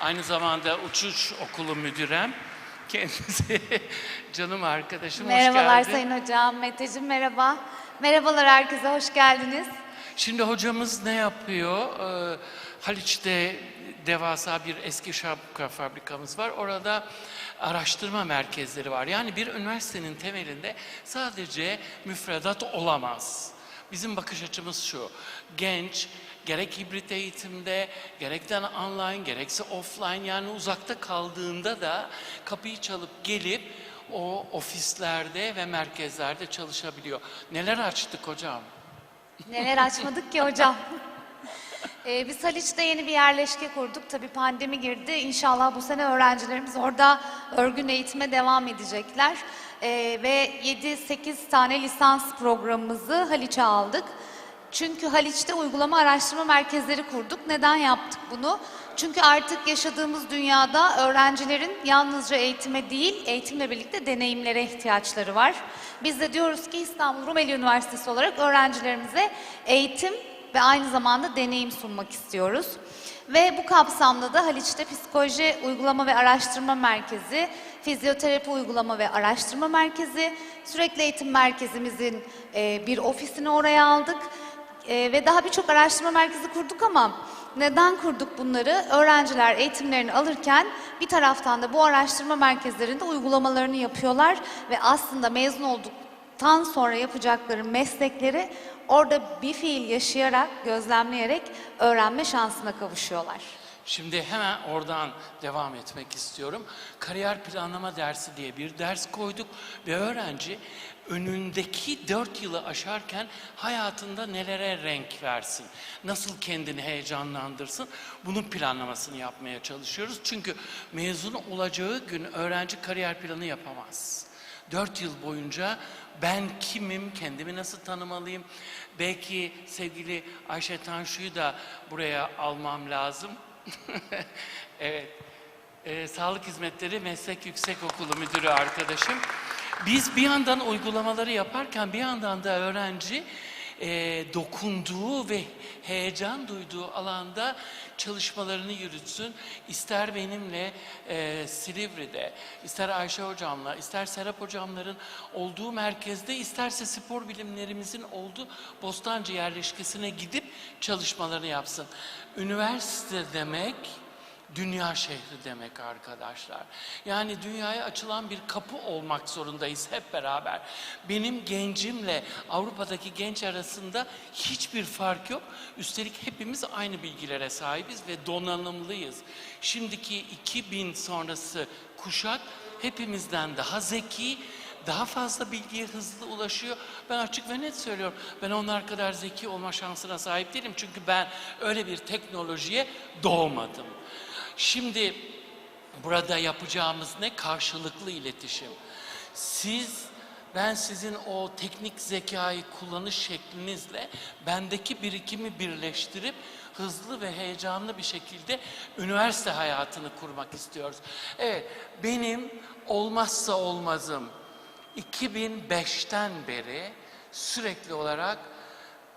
Aynı zamanda uçuş okulu müdürem. Kendisi canım arkadaşım. hoş Merhabalar geldin. Sayın Hocam, Meteciğim merhaba. Merhabalar herkese, hoş geldiniz. Şimdi hocamız ne yapıyor? Ee, Haliç'te devasa bir eski şapka fabrikamız var. Orada araştırma merkezleri var. Yani bir üniversitenin temelinde sadece müfredat olamaz. Bizim bakış açımız şu. Genç gerek hibrit eğitimde, gerekten online, gerekse offline yani uzakta kaldığında da kapıyı çalıp gelip o ofislerde ve merkezlerde çalışabiliyor. Neler açtık hocam? Neler açmadık ki hocam. Ee, biz Haliç'te yeni bir yerleşke kurduk. Tabii pandemi girdi. İnşallah bu sene öğrencilerimiz orada örgün eğitime devam edecekler. Ee, ve 7-8 tane lisans programımızı Haliç'e aldık. Çünkü Haliç'te uygulama araştırma merkezleri kurduk. Neden yaptık bunu? Çünkü artık yaşadığımız dünyada öğrencilerin yalnızca eğitime değil, eğitimle birlikte deneyimlere ihtiyaçları var. Biz de diyoruz ki İstanbul Rumeli Üniversitesi olarak öğrencilerimize eğitim ve aynı zamanda deneyim sunmak istiyoruz. Ve bu kapsamda da Haliç'te Psikoloji Uygulama ve Araştırma Merkezi, Fizyoterapi Uygulama ve Araştırma Merkezi, Sürekli Eğitim Merkezimizin bir ofisini oraya aldık. E, ve daha birçok araştırma merkezi kurduk ama neden kurduk bunları? Öğrenciler eğitimlerini alırken bir taraftan da bu araştırma merkezlerinde uygulamalarını yapıyorlar ve aslında mezun olduktan sonra yapacakları meslekleri orada bir fiil yaşayarak, gözlemleyerek öğrenme şansına kavuşuyorlar. Şimdi hemen oradan devam etmek istiyorum. Kariyer planlama dersi diye bir ders koyduk ve öğrenci önündeki dört yılı aşarken hayatında nelere renk versin, nasıl kendini heyecanlandırsın, bunun planlamasını yapmaya çalışıyoruz. Çünkü mezun olacağı gün öğrenci kariyer planı yapamaz. Dört yıl boyunca ben kimim, kendimi nasıl tanımalıyım? Belki sevgili Ayşe Tanşu'yu da buraya almam lazım. evet. Ee, Sağlık Hizmetleri Meslek Yüksekokulu Müdürü arkadaşım. Biz bir yandan uygulamaları yaparken bir yandan da öğrenci e, dokunduğu ve heyecan duyduğu alanda çalışmalarını yürütsün. İster benimle e, Silivri'de, ister Ayşe hocamla, ister Serap hocamların olduğu merkezde, isterse spor bilimlerimizin olduğu Bostancı yerleşkesine gidip çalışmalarını yapsın. Üniversite demek dünya şehri demek arkadaşlar. Yani dünyaya açılan bir kapı olmak zorundayız hep beraber. Benim gencimle Avrupa'daki genç arasında hiçbir fark yok. Üstelik hepimiz aynı bilgilere sahibiz ve donanımlıyız. Şimdiki 2000 sonrası kuşak hepimizden daha zeki, daha fazla bilgiye hızlı ulaşıyor. Ben açık ve net söylüyorum. Ben onlar kadar zeki olma şansına sahip değilim. Çünkü ben öyle bir teknolojiye doğmadım. Şimdi burada yapacağımız ne? Karşılıklı iletişim. Siz, ben sizin o teknik zekayı kullanış şeklinizle bendeki birikimi birleştirip hızlı ve heyecanlı bir şekilde üniversite hayatını kurmak istiyoruz. Evet, benim olmazsa olmazım 2005'ten beri sürekli olarak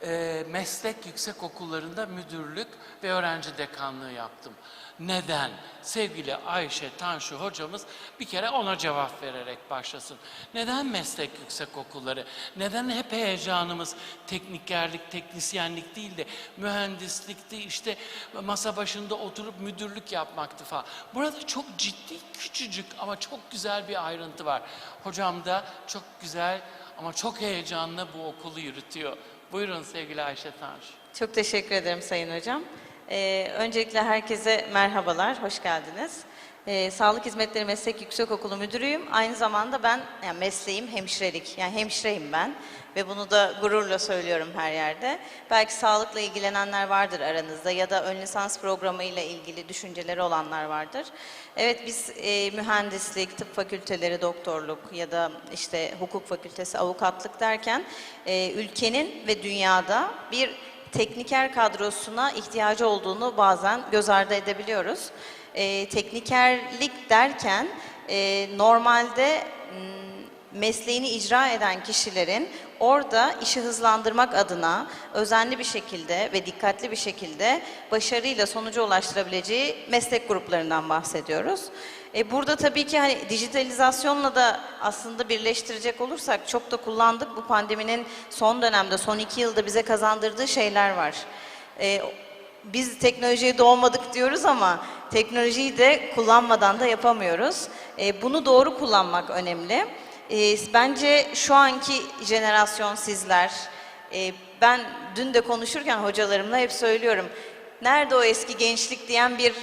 e, meslek yüksek okullarında müdürlük ve öğrenci dekanlığı yaptım. Neden? Sevgili Ayşe Tanşu hocamız bir kere ona cevap vererek başlasın. Neden meslek yüksek okulları? Neden hep heyecanımız teknikerlik, teknisyenlik değil de mühendislikti, işte masa başında oturup müdürlük yapmaktı falan. Burada çok ciddi, küçücük ama çok güzel bir ayrıntı var. Hocam da çok güzel ama çok heyecanlı bu okulu yürütüyor. Buyurun sevgili Ayşe Tanrı. Çok teşekkür ederim Sayın Hocam. Ee, öncelikle herkese merhabalar, hoş geldiniz. Ee, Sağlık Hizmetleri Meslek Yüksekokulu Müdürüyüm. Aynı zamanda ben, yani mesleğim hemşirelik, yani hemşireyim ben. Ve bunu da gururla söylüyorum her yerde. Belki sağlıkla ilgilenenler vardır aranızda ya da ön lisans programı ile ilgili düşünceleri olanlar vardır. Evet biz e, mühendislik, tıp fakülteleri, doktorluk ya da işte hukuk fakültesi, avukatlık derken e, ülkenin ve dünyada bir tekniker kadrosuna ihtiyacı olduğunu bazen göz ardı edebiliyoruz. E, teknikerlik derken e, normalde m, mesleğini icra eden kişilerin orada işi hızlandırmak adına özenli bir şekilde ve dikkatli bir şekilde başarıyla sonuca ulaştırabileceği meslek gruplarından bahsediyoruz. E burada tabii ki hani dijitalizasyonla da aslında birleştirecek olursak çok da kullandık. Bu pandeminin son dönemde, son iki yılda bize kazandırdığı şeyler var. E, biz teknolojiye doğmadık diyoruz ama teknolojiyi de kullanmadan da yapamıyoruz. E, bunu doğru kullanmak önemli. E, bence şu anki jenerasyon sizler, e, ben dün de konuşurken hocalarımla hep söylüyorum. Nerede o eski gençlik diyen bir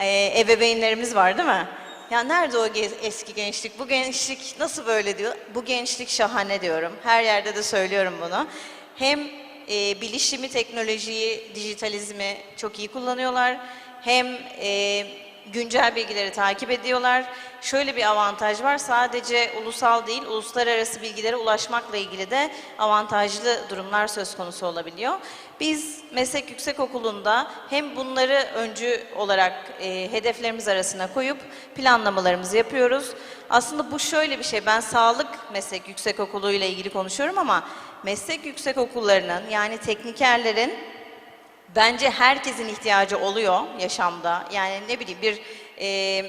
e, ebeveynlerimiz var değil mi? Ya nerede o eski gençlik? Bu gençlik nasıl böyle diyor? Bu gençlik şahane diyorum. Her yerde de söylüyorum bunu. Hem e, bilişimi, teknolojiyi, dijitalizmi çok iyi kullanıyorlar. Hem e, güncel bilgileri takip ediyorlar. Şöyle bir avantaj var. Sadece ulusal değil, uluslararası bilgilere ulaşmakla ilgili de avantajlı durumlar söz konusu olabiliyor. Biz meslek yüksekokulunda hem bunları öncü olarak e, hedeflerimiz arasına koyup planlamalarımızı yapıyoruz. Aslında bu şöyle bir şey. Ben sağlık meslek yüksekokulu ile ilgili konuşuyorum ama meslek yüksekokullarının yani teknikerlerin Bence herkesin ihtiyacı oluyor yaşamda. Yani ne bileyim bir e,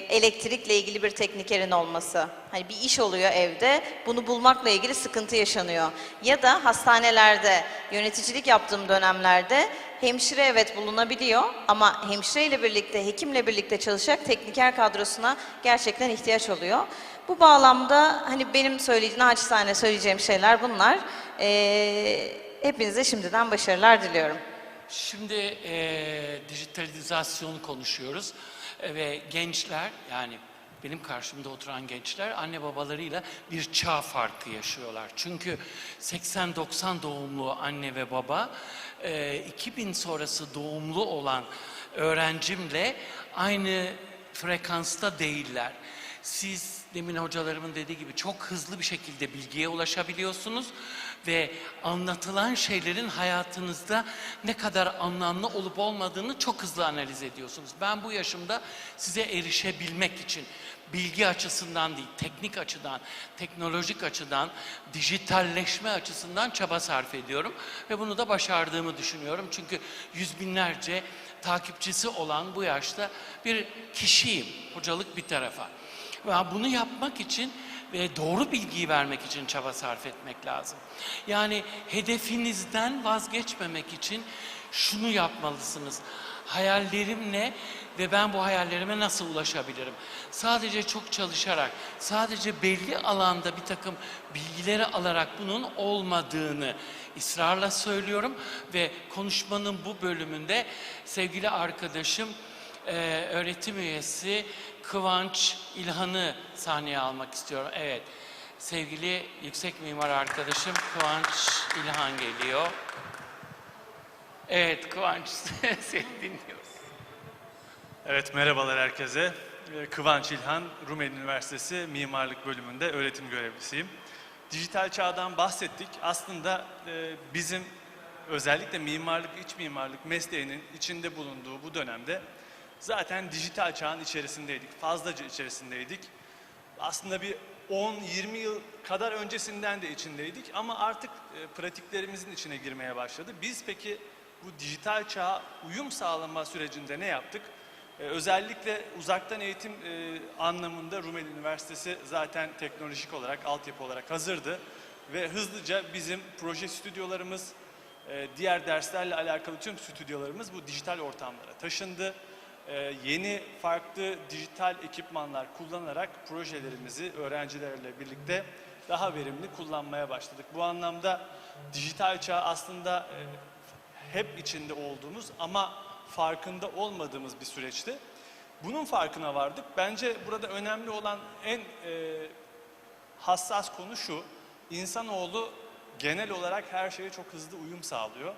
elektrikle ilgili bir teknikerin olması. Hani bir iş oluyor evde. Bunu bulmakla ilgili sıkıntı yaşanıyor. Ya da hastanelerde yöneticilik yaptığım dönemlerde hemşire evet bulunabiliyor ama hemşireyle birlikte, hekimle birlikte çalışacak tekniker kadrosuna gerçekten ihtiyaç oluyor. Bu bağlamda hani benim söyleyeceğim, naçizane söyleyeceğim şeyler bunlar. E, hepinize şimdiden başarılar diliyorum. Şimdi eee dijitalizasyonu konuşuyoruz E, ve gençler yani benim karşımda oturan gençler anne babalarıyla bir çağ farkı yaşıyorlar. Çünkü 80-90 doğumlu anne ve baba eee, 2000 sonrası doğumlu olan öğrencimle aynı frekansta değiller. Siz demin hocalarımın dediği gibi çok hızlı bir şekilde bilgiye ulaşabiliyorsunuz ve anlatılan şeylerin hayatınızda ne kadar anlamlı olup olmadığını çok hızlı analiz ediyorsunuz. Ben bu yaşımda size erişebilmek için bilgi açısından değil, teknik açıdan, teknolojik açıdan, dijitalleşme açısından çaba sarf ediyorum ve bunu da başardığımı düşünüyorum. Çünkü yüz binlerce takipçisi olan bu yaşta bir kişiyim, hocalık bir tarafa. Ve bunu yapmak için ve doğru bilgiyi vermek için çaba sarf etmek lazım. Yani hedefinizden vazgeçmemek için şunu yapmalısınız. Hayallerim ne ve ben bu hayallerime nasıl ulaşabilirim? Sadece çok çalışarak, sadece belli alanda bir takım bilgileri alarak bunun olmadığını ısrarla söylüyorum ve konuşmanın bu bölümünde sevgili arkadaşım öğretim üyesi Kıvanç İlhan'ı sahneye almak istiyorum. Evet, sevgili yüksek mimar arkadaşım Kıvanç İlhan geliyor. Evet Kıvanç, seni dinliyoruz. Evet, merhabalar herkese. Ee, Kıvanç İlhan, Rumeli Üniversitesi Mimarlık Bölümünde öğretim görevlisiyim. Dijital çağdan bahsettik. Aslında e, bizim özellikle mimarlık, iç mimarlık mesleğinin içinde bulunduğu bu dönemde zaten dijital çağın içerisindeydik, fazlaca içerisindeydik. Aslında bir 10-20 yıl kadar öncesinden de içindeydik ama artık e, pratiklerimizin içine girmeye başladı. Biz peki bu dijital çağa uyum sağlama sürecinde ne yaptık? Ee, özellikle uzaktan eğitim e, anlamında Rumeli Üniversitesi zaten teknolojik olarak, altyapı olarak hazırdı. Ve hızlıca bizim proje stüdyolarımız, e, diğer derslerle alakalı tüm stüdyolarımız bu dijital ortamlara taşındı. E, yeni farklı dijital ekipmanlar kullanarak projelerimizi öğrencilerle birlikte daha verimli kullanmaya başladık. Bu anlamda dijital çağ aslında e, hep içinde olduğumuz ama farkında olmadığımız bir süreçti. Bunun farkına vardık. Bence burada önemli olan en e, hassas konu şu. İnsanoğlu genel olarak her şeye çok hızlı uyum sağlıyor.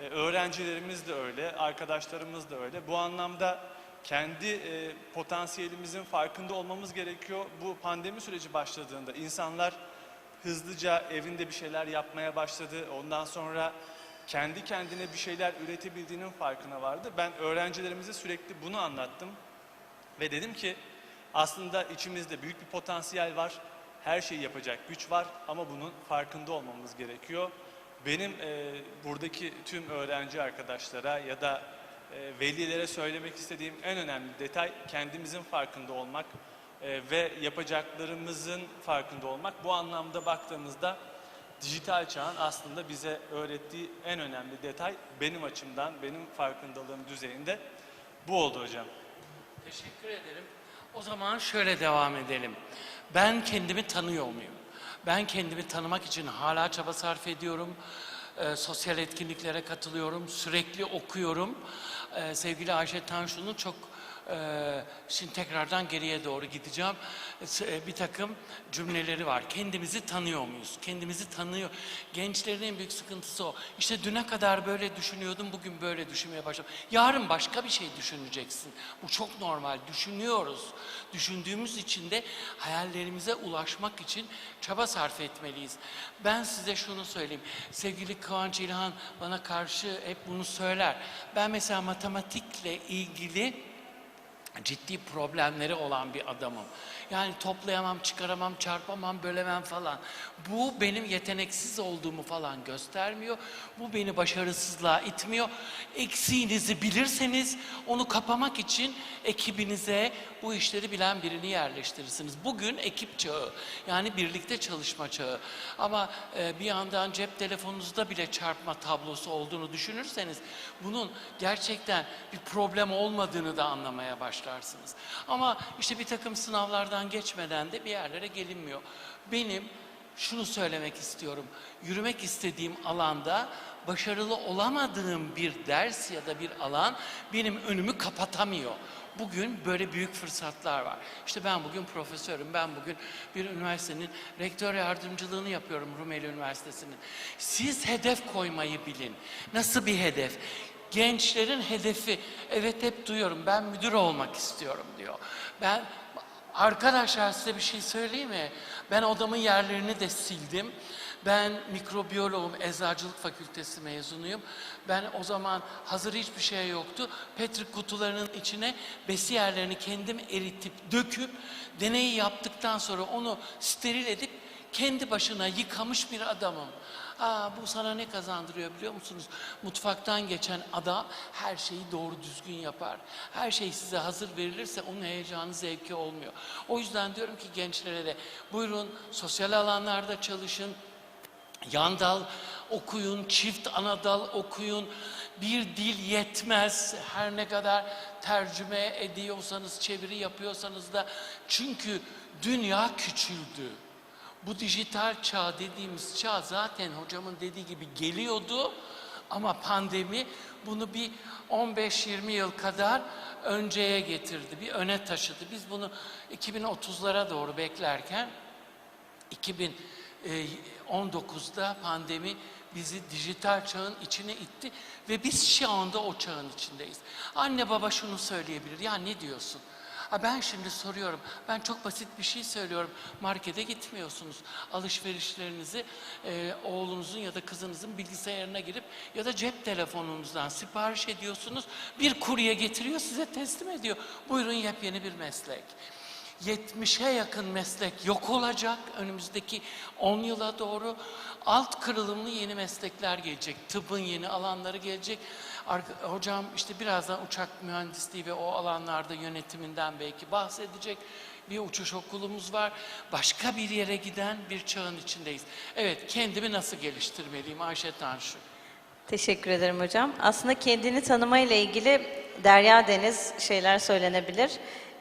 E, öğrencilerimiz de öyle, arkadaşlarımız da öyle. Bu anlamda kendi e, potansiyelimizin farkında olmamız gerekiyor. Bu pandemi süreci başladığında insanlar hızlıca evinde bir şeyler yapmaya başladı. Ondan sonra kendi kendine bir şeyler üretebildiğinin farkına vardı. Ben öğrencilerimize sürekli bunu anlattım ve dedim ki aslında içimizde büyük bir potansiyel var. her şeyi yapacak güç var ama bunun farkında olmamız gerekiyor. Benim e, buradaki tüm öğrenci arkadaşlara ya da e, velilere söylemek istediğim en önemli detay kendimizin farkında olmak e, ve yapacaklarımızın farkında olmak. Bu anlamda baktığımızda dijital çağın aslında bize öğrettiği en önemli detay benim açımdan, benim farkındalığım düzeyinde bu oldu hocam. Teşekkür ederim. O zaman şöyle devam edelim. Ben kendimi tanıyor muyum? Ben kendimi tanımak için hala çaba sarf ediyorum. Ee, sosyal etkinliklere katılıyorum. Sürekli okuyorum. Ee, sevgili Ayşe Tanşu'nun çok e, şimdi tekrardan geriye doğru gideceğim. E, Bir takım cümleleri var. Kendimizi tanıyor muyuz? Kendimizi tanıyor. Gençlerin en büyük sıkıntısı o. İşte düne kadar böyle düşünüyordum, bugün böyle düşünmeye başladım. Yarın başka bir şey düşüneceksin. Bu çok normal. Düşünüyoruz. Düşündüğümüz için de hayallerimize ulaşmak için çaba sarf etmeliyiz. Ben size şunu söyleyeyim. Sevgili Kıvanç İlhan bana karşı hep bunu söyler. Ben mesela matematikle ilgili ciddi problemleri olan bir adamım. Yani toplayamam, çıkaramam, çarpamam, bölemem falan. Bu benim yeteneksiz olduğumu falan göstermiyor. Bu beni başarısızlığa itmiyor. Eksiğinizi bilirseniz onu kapamak için ekibinize bu işleri bilen birini yerleştirirsiniz. Bugün ekip çağı. Yani birlikte çalışma çağı. Ama e, bir yandan cep telefonunuzda bile çarpma tablosu olduğunu düşünürseniz bunun gerçekten bir problem olmadığını da anlamaya başlarsınız. Ama işte bir takım sınavlardan geçmeden de bir yerlere gelinmiyor. Benim şunu söylemek istiyorum. Yürümek istediğim alanda başarılı olamadığım bir ders ya da bir alan benim önümü kapatamıyor. Bugün böyle büyük fırsatlar var. İşte ben bugün profesörüm, ben bugün bir üniversitenin rektör yardımcılığını yapıyorum Rumeli Üniversitesi'nin. Siz hedef koymayı bilin. Nasıl bir hedef? Gençlerin hedefi, evet hep duyuyorum ben müdür olmak istiyorum diyor. Ben Arkadaşlar size bir şey söyleyeyim mi? Ben odamın yerlerini de sildim. Ben mikrobiyoloğum, eczacılık fakültesi mezunuyum. Ben o zaman hazır hiçbir şey yoktu. Petrik kutularının içine besi yerlerini kendim eritip, döküp, deneyi yaptıktan sonra onu steril edip kendi başına yıkamış bir adamım. Aa, bu sana ne kazandırıyor biliyor musunuz? Mutfaktan geçen adam her şeyi doğru düzgün yapar. Her şey size hazır verilirse onun heyecanı, zevki olmuyor. O yüzden diyorum ki gençlere de buyurun sosyal alanlarda çalışın, Yan dal okuyun, çift ana dal okuyun. Bir dil yetmez her ne kadar tercüme ediyorsanız, çeviri yapıyorsanız da. Çünkü dünya küçüldü. Bu dijital çağ dediğimiz çağ zaten hocamın dediği gibi geliyordu. Ama pandemi bunu bir 15-20 yıl kadar önceye getirdi, bir öne taşıdı. Biz bunu 2030'lara doğru beklerken 2019'da pandemi bizi dijital çağın içine itti ve biz şu anda o çağın içindeyiz. Anne baba şunu söyleyebilir, ya ne diyorsun? Ha ben şimdi soruyorum, ben çok basit bir şey söylüyorum. Markete gitmiyorsunuz. Alışverişlerinizi e, oğlunuzun ya da kızınızın bilgisayarına girip ya da cep telefonunuzdan sipariş ediyorsunuz. Bir kurye getiriyor size teslim ediyor. Buyurun yepyeni bir meslek. 70'e yakın meslek yok olacak önümüzdeki 10 yıla doğru. Alt kırılımlı yeni meslekler gelecek. Tıbbın yeni alanları gelecek. Hocam işte birazdan uçak mühendisliği ve o alanlarda yönetiminden belki bahsedecek. Bir uçuş okulumuz var. Başka bir yere giden bir çağın içindeyiz. Evet kendimi nasıl geliştirmeliyim Ayşe Tanşu? Teşekkür ederim hocam. Aslında kendini tanımayla ilgili derya deniz şeyler söylenebilir.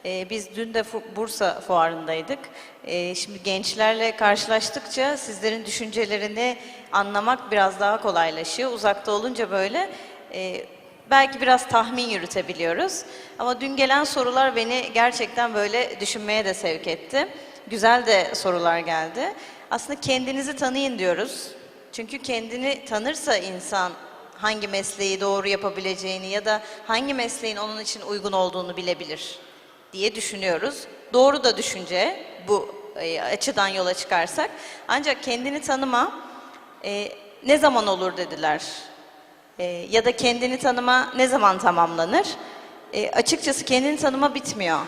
Ee, biz dün de Fu- Bursa fuarındaydık. Ee, şimdi gençlerle karşılaştıkça sizlerin düşüncelerini anlamak biraz daha kolaylaşıyor. Uzakta olunca böyle e, belki biraz tahmin yürütebiliyoruz. Ama dün gelen sorular beni gerçekten böyle düşünmeye de sevk etti. Güzel de sorular geldi. Aslında kendinizi tanıyın diyoruz. Çünkü kendini tanırsa insan hangi mesleği doğru yapabileceğini ya da hangi mesleğin onun için uygun olduğunu bilebilir diye düşünüyoruz. Doğru da düşünce bu e, açıdan yola çıkarsak. Ancak kendini tanıma e, ne zaman olur dediler. E, ya da kendini tanıma ne zaman tamamlanır? E, açıkçası kendini tanıma bitmiyor.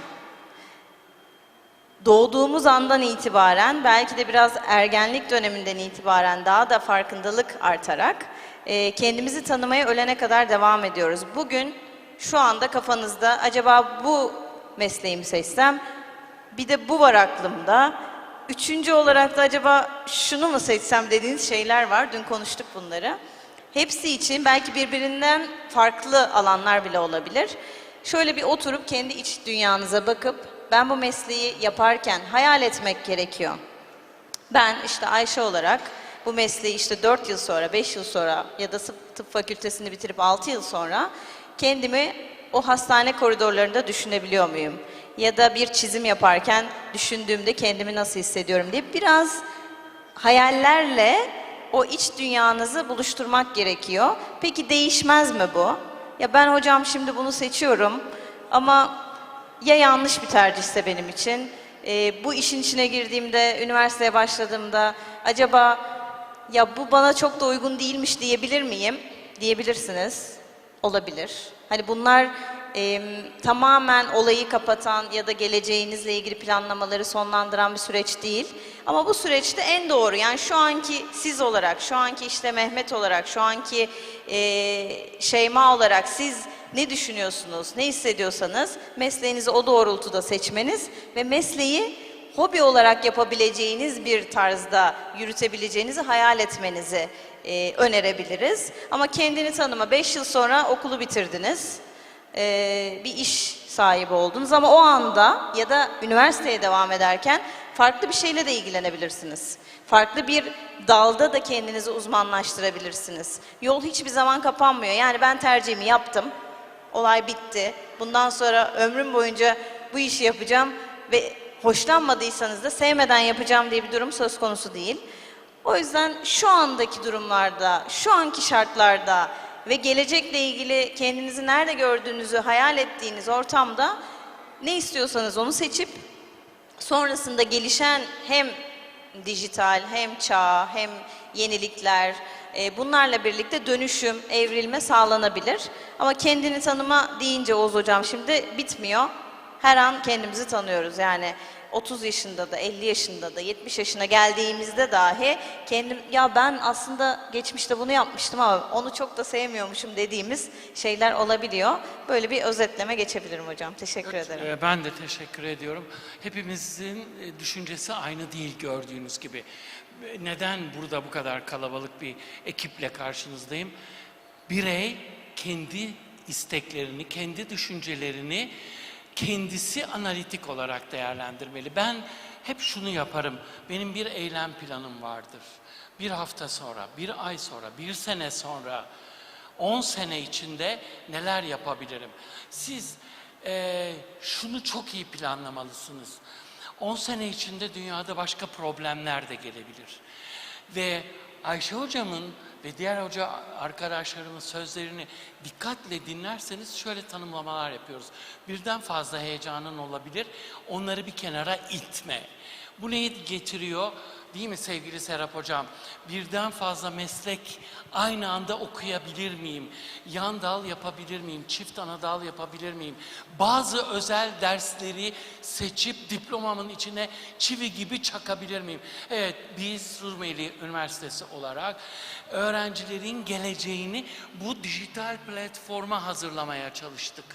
doğduğumuz andan itibaren belki de biraz ergenlik döneminden itibaren daha da farkındalık artarak e, kendimizi tanımaya ölene kadar devam ediyoruz. Bugün şu anda kafanızda acaba bu mesleği mi seçsem bir de bu var aklımda. Üçüncü olarak da acaba şunu mu seçsem dediğiniz şeyler var. Dün konuştuk bunları. Hepsi için belki birbirinden farklı alanlar bile olabilir. Şöyle bir oturup kendi iç dünyanıza bakıp ben bu mesleği yaparken hayal etmek gerekiyor. Ben işte Ayşe olarak bu mesleği işte 4 yıl sonra, 5 yıl sonra ya da tıp, fakültesini bitirip 6 yıl sonra kendimi o hastane koridorlarında düşünebiliyor muyum? Ya da bir çizim yaparken düşündüğümde kendimi nasıl hissediyorum diye biraz hayallerle o iç dünyanızı buluşturmak gerekiyor. Peki değişmez mi bu? Ya ben hocam şimdi bunu seçiyorum ama ya yanlış bir tercihse benim için, e, bu işin içine girdiğimde, üniversiteye başladığımda acaba ya bu bana çok da uygun değilmiş diyebilir miyim? Diyebilirsiniz. Olabilir. Hani bunlar e, tamamen olayı kapatan ya da geleceğinizle ilgili planlamaları sonlandıran bir süreç değil. Ama bu süreçte en doğru yani şu anki siz olarak, şu anki işte Mehmet olarak, şu anki e, Şeyma olarak siz ne düşünüyorsunuz, ne hissediyorsanız mesleğinizi o doğrultuda seçmeniz ve mesleği hobi olarak yapabileceğiniz bir tarzda yürütebileceğinizi hayal etmenizi e, önerebiliriz. Ama kendini tanıma 5 yıl sonra okulu bitirdiniz. E, bir iş sahibi oldunuz ama o anda ya da üniversiteye devam ederken farklı bir şeyle de ilgilenebilirsiniz. Farklı bir dalda da kendinizi uzmanlaştırabilirsiniz. Yol hiçbir zaman kapanmıyor. Yani ben tercihimi yaptım. Olay bitti. Bundan sonra ömrüm boyunca bu işi yapacağım ve hoşlanmadıysanız da sevmeden yapacağım diye bir durum söz konusu değil. O yüzden şu andaki durumlarda, şu anki şartlarda ve gelecekle ilgili kendinizi nerede gördüğünüzü hayal ettiğiniz ortamda ne istiyorsanız onu seçip sonrasında gelişen hem dijital hem çağ hem yenilikler e, bunlarla birlikte dönüşüm, evrilme sağlanabilir. Ama kendini tanıma deyince Oğuz Hocam şimdi bitmiyor. Her an kendimizi tanıyoruz. Yani 30 yaşında da, 50 yaşında da, 70 yaşına geldiğimizde dahi kendim ya ben aslında geçmişte bunu yapmıştım ama onu çok da sevmiyormuşum dediğimiz şeyler olabiliyor. Böyle bir özetleme geçebilirim hocam. Teşekkür ederim. Ee, Ben de teşekkür ediyorum. Hepimizin e, düşüncesi aynı değil gördüğünüz gibi. E, Neden burada bu kadar kalabalık bir ekiple karşınızdayım? Birey kendi isteklerini, kendi düşüncelerini kendisi analitik olarak değerlendirmeli. Ben hep şunu yaparım. Benim bir eylem planım vardır. Bir hafta sonra, bir ay sonra, bir sene sonra 10 sene içinde neler yapabilirim? Siz eee, şunu çok iyi planlamalısınız. 10 sene içinde dünyada başka problemler de gelebilir. Ve Ayşe hocamın ve diğer hoca arkadaşlarımın sözlerini dikkatle dinlerseniz şöyle tanımlamalar yapıyoruz. Birden fazla heyecanın olabilir. Onları bir kenara itme. Bu neyi getiriyor? Değil mi sevgili Serap Hocam? Birden fazla meslek aynı anda okuyabilir miyim? Yan dal yapabilir miyim? Çift ana dal yapabilir miyim? Bazı özel dersleri seçip diplomamın içine çivi gibi çakabilir miyim? Evet biz Rumeli Üniversitesi olarak öğrencilerin geleceğini bu dijital platforma hazırlamaya çalıştık.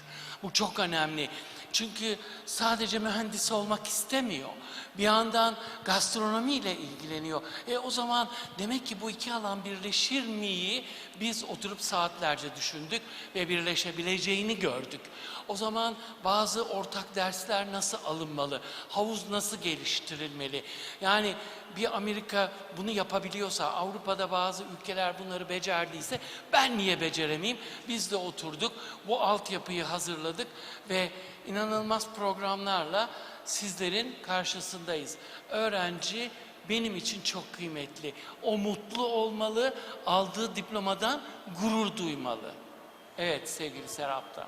Bu çok önemli. Çünkü sadece mühendis olmak istemiyor. Bir yandan gastronomiyle ilgileniyor. E o zaman demek ki bu iki alan birleşir miyi biz oturup saatlerce düşündük ve birleşebileceğini gördük. O zaman bazı ortak dersler nasıl alınmalı? Havuz nasıl geliştirilmeli? Yani bir Amerika bunu yapabiliyorsa, Avrupa'da bazı ülkeler bunları becerdiyse ben niye beceremeyeyim? Biz de oturduk, bu altyapıyı hazırladık ve inanılmaz programlarla sizlerin karşısındayız. Öğrenci benim için çok kıymetli. O mutlu olmalı, aldığı diplomadan gurur duymalı. Evet sevgili Seraptar.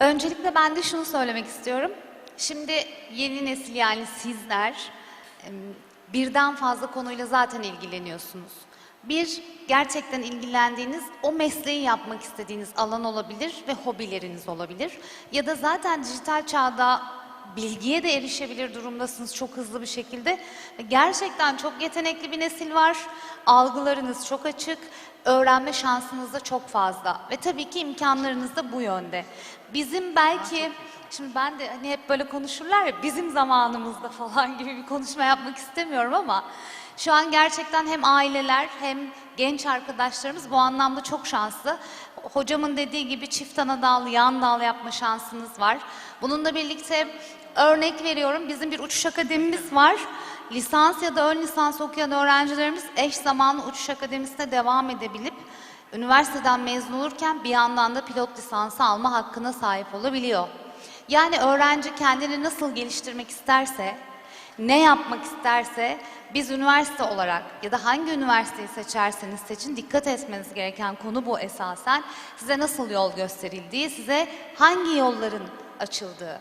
Öncelikle ben de şunu söylemek istiyorum. Şimdi yeni nesil yani sizler birden fazla konuyla zaten ilgileniyorsunuz. Bir, gerçekten ilgilendiğiniz, o mesleği yapmak istediğiniz alan olabilir ve hobileriniz olabilir. Ya da zaten dijital çağda bilgiye de erişebilir durumdasınız çok hızlı bir şekilde. Gerçekten çok yetenekli bir nesil var. Algılarınız çok açık. Öğrenme şansınız da çok fazla. Ve tabii ki imkanlarınız da bu yönde. Bizim belki Şimdi ben de hani hep böyle konuşurlar ya bizim zamanımızda falan gibi bir konuşma yapmak istemiyorum ama şu an gerçekten hem aileler hem genç arkadaşlarımız bu anlamda çok şanslı. Hocamın dediği gibi çift ana dal, yan dal yapma şansınız var. Bununla birlikte örnek veriyorum bizim bir uçuş akademimiz var. Lisans ya da ön lisans okuyan öğrencilerimiz eş zamanlı uçuş akademisine devam edebilip üniversiteden mezun olurken bir yandan da pilot lisansı alma hakkına sahip olabiliyor. Yani öğrenci kendini nasıl geliştirmek isterse, ne yapmak isterse biz üniversite olarak ya da hangi üniversiteyi seçerseniz seçin dikkat etmeniz gereken konu bu esasen. Size nasıl yol gösterildiği, size hangi yolların açıldığı.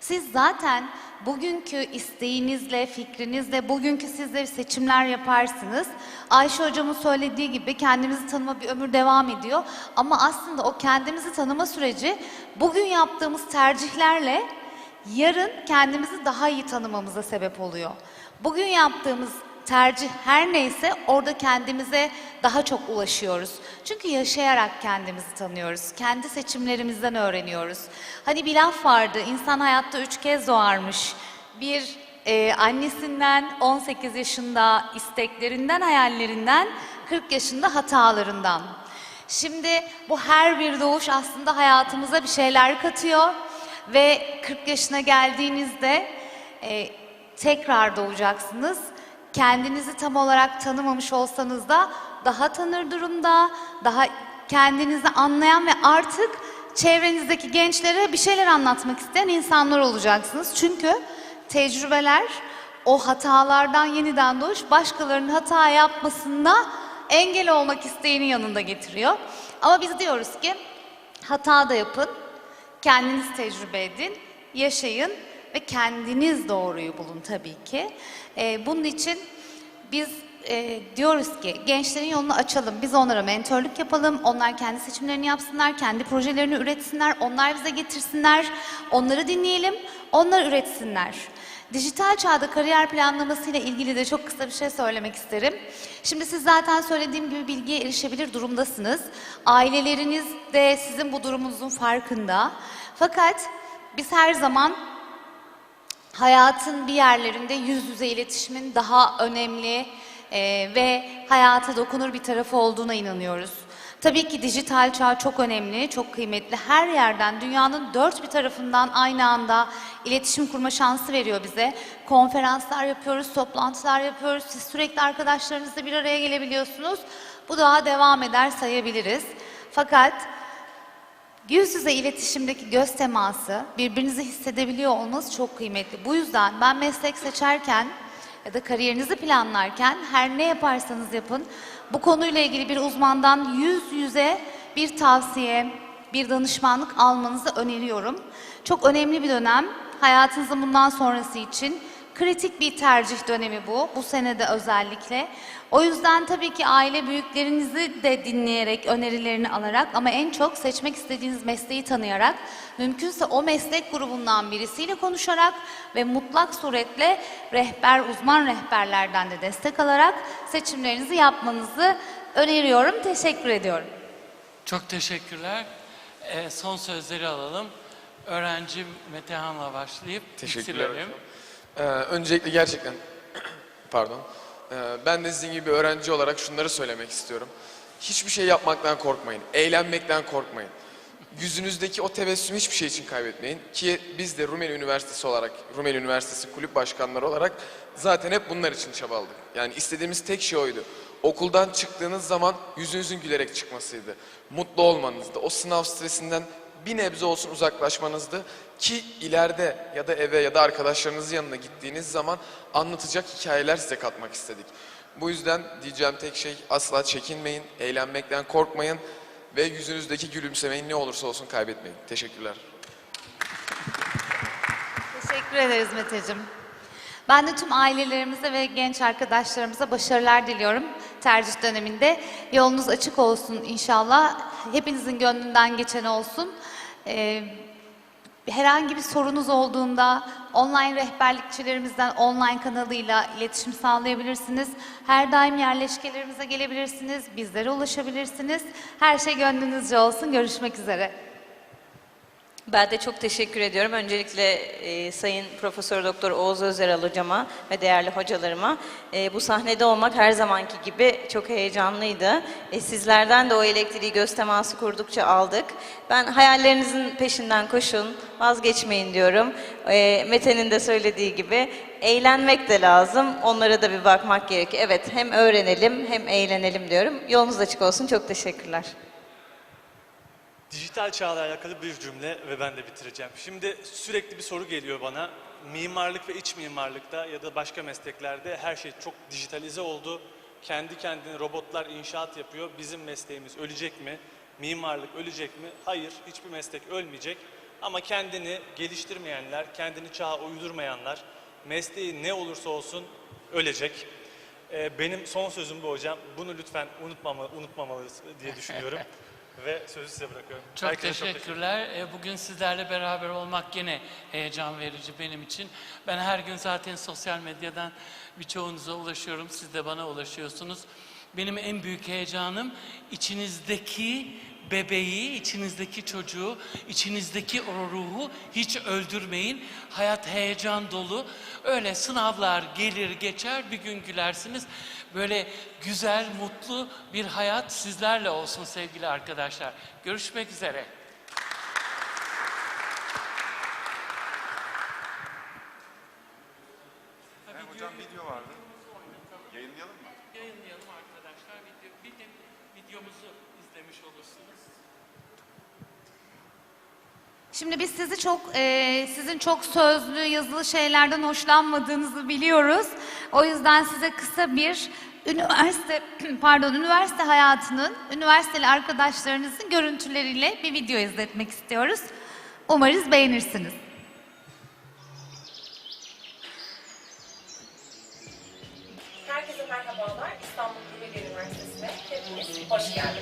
Siz zaten bugünkü isteğinizle, fikrinizle, bugünkü sizler seçimler yaparsınız. Ayşe hocamın söylediği gibi kendimizi tanıma bir ömür devam ediyor. Ama aslında o kendimizi tanıma süreci bugün yaptığımız tercihlerle yarın kendimizi daha iyi tanımamıza sebep oluyor. Bugün yaptığımız tercih her neyse orada kendimize daha çok ulaşıyoruz. Çünkü yaşayarak kendimizi tanıyoruz. Kendi seçimlerimizden öğreniyoruz. Hani bir laf vardı, insan hayatta üç kez doğarmış. Bir e, annesinden 18 yaşında isteklerinden, hayallerinden, 40 yaşında hatalarından. Şimdi bu her bir doğuş aslında hayatımıza bir şeyler katıyor ve 40 yaşına geldiğinizde e, tekrar doğacaksınız. Kendinizi tam olarak tanımamış olsanız da daha tanır durumda, daha kendinizi anlayan ve artık çevrenizdeki gençlere bir şeyler anlatmak isteyen insanlar olacaksınız. Çünkü tecrübeler o hatalardan yeniden doğuş başkalarının hata yapmasında engel olmak isteğini yanında getiriyor. Ama biz diyoruz ki hata da yapın, kendiniz tecrübe edin, yaşayın ve kendiniz doğruyu bulun tabii ki. Ee, bunun için biz e, diyoruz ki gençlerin yolunu açalım. Biz onlara mentörlük yapalım. Onlar kendi seçimlerini yapsınlar, kendi projelerini üretsinler. Onlar bize getirsinler. Onları dinleyelim, onlar üretsinler. Dijital çağda kariyer planlaması ile ilgili de çok kısa bir şey söylemek isterim. Şimdi siz zaten söylediğim gibi bilgiye erişebilir durumdasınız. Aileleriniz de sizin bu durumunuzun farkında. Fakat biz her zaman hayatın bir yerlerinde yüz yüze iletişimin daha önemli e, ve hayata dokunur bir tarafı olduğuna inanıyoruz. Tabii ki dijital çağ çok önemli, çok kıymetli. Her yerden, dünyanın dört bir tarafından aynı anda iletişim kurma şansı veriyor bize. Konferanslar yapıyoruz, toplantılar yapıyoruz. Siz sürekli arkadaşlarınızla bir araya gelebiliyorsunuz. Bu daha devam eder sayabiliriz. Fakat Yüz yüze iletişimdeki göz teması, birbirinizi hissedebiliyor olmanız çok kıymetli. Bu yüzden ben meslek seçerken ya da kariyerinizi planlarken her ne yaparsanız yapın bu konuyla ilgili bir uzmandan yüz yüze bir tavsiye, bir danışmanlık almanızı öneriyorum. Çok önemli bir dönem. Hayatınızın bundan sonrası için kritik bir tercih dönemi bu. Bu senede özellikle. O yüzden tabii ki aile büyüklerinizi de dinleyerek, önerilerini alarak ama en çok seçmek istediğiniz mesleği tanıyarak, mümkünse o meslek grubundan birisiyle konuşarak ve mutlak suretle rehber, uzman rehberlerden de destek alarak seçimlerinizi yapmanızı öneriyorum. Teşekkür ediyorum. Çok teşekkürler. Ee, son sözleri alalım. Öğrenci Metehan'la başlayıp Teşekkürler bitirelim. Ee, öncelikle gerçekten pardon. Ee, ben de sizin gibi öğrenci olarak şunları söylemek istiyorum. Hiçbir şey yapmaktan korkmayın. Eğlenmekten korkmayın. Yüzünüzdeki o tebessümü hiçbir şey için kaybetmeyin. Ki biz de Rumeli Üniversitesi olarak, Rumeli Üniversitesi kulüp başkanları olarak zaten hep bunlar için çabaladık. Yani istediğimiz tek şey oydu. Okuldan çıktığınız zaman yüzünüzün gülerek çıkmasıydı. Mutlu olmanızdı. O sınav stresinden bir nebze olsun uzaklaşmanızdı ki ileride ya da eve ya da arkadaşlarınızın yanına gittiğiniz zaman anlatacak hikayeler size katmak istedik. Bu yüzden diyeceğim tek şey asla çekinmeyin, eğlenmekten korkmayın ve yüzünüzdeki gülümsemeyi ne olursa olsun kaybetmeyin. Teşekkürler. Teşekkür ederiz Meteciğim. Ben de tüm ailelerimize ve genç arkadaşlarımıza başarılar diliyorum tercih döneminde. Yolunuz açık olsun inşallah. Hepinizin gönlünden geçen olsun. Ee, Herhangi bir sorunuz olduğunda online rehberlikçilerimizden online kanalıyla iletişim sağlayabilirsiniz. Her daim yerleşkelerimize gelebilirsiniz, bizlere ulaşabilirsiniz. Her şey gönlünüzce olsun. Görüşmek üzere. Ben de çok teşekkür ediyorum. Öncelikle e, Sayın Profesör Doktor Oğuz Özeral hocama ve değerli hocalarıma. E, bu sahnede olmak her zamanki gibi çok heyecanlıydı. E, sizlerden de o elektriği göz teması kurdukça aldık. Ben hayallerinizin peşinden koşun, vazgeçmeyin diyorum. E, Mete'nin de söylediği gibi eğlenmek de lazım. Onlara da bir bakmak gerekiyor. Evet hem öğrenelim hem eğlenelim diyorum. Yolunuz açık olsun. Çok teşekkürler. Dijital çağla alakalı bir cümle ve ben de bitireceğim. Şimdi sürekli bir soru geliyor bana. Mimarlık ve iç mimarlıkta ya da başka mesleklerde her şey çok dijitalize oldu. Kendi kendine robotlar inşaat yapıyor. Bizim mesleğimiz ölecek mi? Mimarlık ölecek mi? Hayır, hiçbir meslek ölmeyecek. Ama kendini geliştirmeyenler, kendini çağa uydurmayanlar, mesleği ne olursa olsun ölecek. Ee, benim son sözüm bu hocam. Bunu lütfen unutmama, unutmamalıyız diye düşünüyorum. Ve sözü size bırakıyorum. Çok Herkese çok teşekkürler. E, Bugün sizlerle beraber olmak yine heyecan verici benim için. Ben her gün zaten sosyal medyadan birçoğunuza ulaşıyorum. Siz de bana ulaşıyorsunuz. Benim en büyük heyecanım içinizdeki bebeği, içinizdeki çocuğu, içinizdeki o ruhu hiç öldürmeyin. Hayat heyecan dolu. Öyle sınavlar gelir geçer bir gün gülersiniz. Böyle güzel, mutlu bir hayat sizlerle olsun sevgili arkadaşlar. Görüşmek üzere. Hem hocam video vardı. Yayınlayalım mı? Yayınlayalım arkadaşlar. Video, bir de videomuzu izlemiş olursunuz. Şimdi biz sizi çok, e, sizin çok sözlü, yazılı şeylerden hoşlanmadığınızı biliyoruz. O yüzden size kısa bir üniversite, pardon, üniversite hayatının, üniversiteli arkadaşlarınızın görüntüleriyle bir video izletmek istiyoruz. Umarız beğenirsiniz. Herkese merhabalar. İstanbul Rumeli Üniversitesi'ne hepiniz hoş geldiniz.